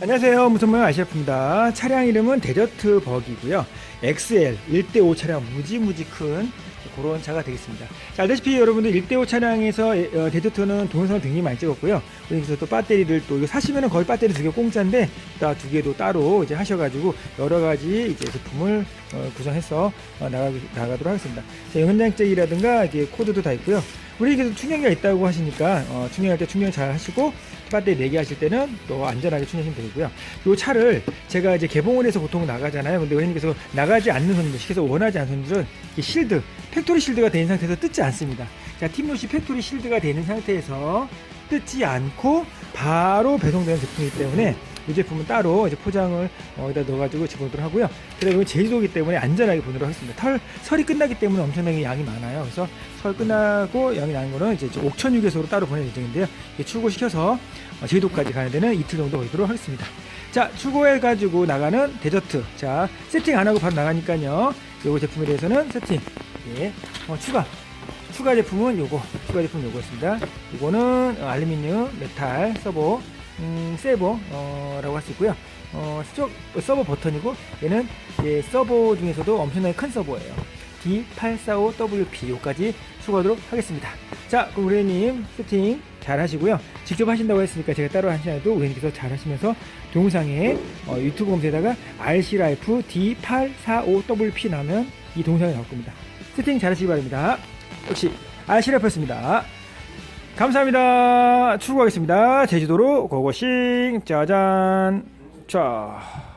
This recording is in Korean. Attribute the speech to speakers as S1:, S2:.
S1: 안녕하세요. 무선모형 아시아프입니다. 차량 이름은 데저트 버기고요. XL 1대5 차량 무지무지 큰 그런 차가 되겠습니다. 자, 알다시피 여러분들 1대5 차량에서 어, 데저트는 동영상을 굉장히 많이 찍었고요. 그래서 또 배터리를 또 이거 사시면은 거의 배터리 두 개 공짜인데 다두 개도 따로 이제 하셔가지고 여러 가지 이제 제품을 어, 구성해서 어, 나가, 나가도록 하겠습니다. 자, 영현장잭이라든가 이제 코드도 다 있고요. 우리 이게 충전기가 있다고 하시니까 어, 충전할 때 충전 잘 하시고 배터리 4개 하실 때는 또 안전하게 충전하시면 되고요. 이 차를 제가 이제 개봉을 해서 보통 나가잖아요. 근데 회원님께서 나가지 않는 손님들, 시켜서 원하지 않는 손님들은 이 실드, 팩토리 실드가 있는 상태에서 뜯지 않습니다. 자, 팀로시 팩토리 실드가 되어 있는 상태에서 뜯지 않고 바로 배송되는 제품이기 때문에 이 제품은 따로 이제 포장을 어디다 넣어가지고 집어넣도록 하고요. 그다음에 제주도기 때문에 안전하게 보내도록 하겠습니다. 털 설이 끝나기 때문에 엄청나게 양이 많아요. 그래서 설 끝나고 양이 많은 거는 이제 옥천 휴게소로 따로 보낼 예정인데요. 출고시켜서 어, 제주도까지 가는 데는 이틀 정도 걸리도록 하겠습니다. 자, 출고해가지고 나가는 데저트. 자, 세팅 안 하고 바로 나가니까요. 요거 제품에 대해서는 세팅. 예, 어, 추가. 추가 제품은 요거. 추가 제품 요거였습니다. 이거는 어, 알루미늄, 메탈, 서버, 음, 세버라고 할 수 있고요. 어, 쪽 서버 버튼이고 얘는 예, 서버 중에서도 엄청나게 큰 서버예요. D845WP 요까지 추가하도록 하겠습니다. 자, 그럼 우리님 세팅 잘 하시고요. 직접 하신다고 했으니까 제가 따로 하시지 않아도 우리님께서 잘 하시면서 동영상에 어, 유튜브 검색에다가 RC라이프 D845WP 나면 이 동영상이 나올 겁니다. 세팅 잘 하시기 바랍니다. 역시 RC라이프였습니다. 감사합니다. 출고하겠습니다. 제주도로 고고싱 짜잔. 자.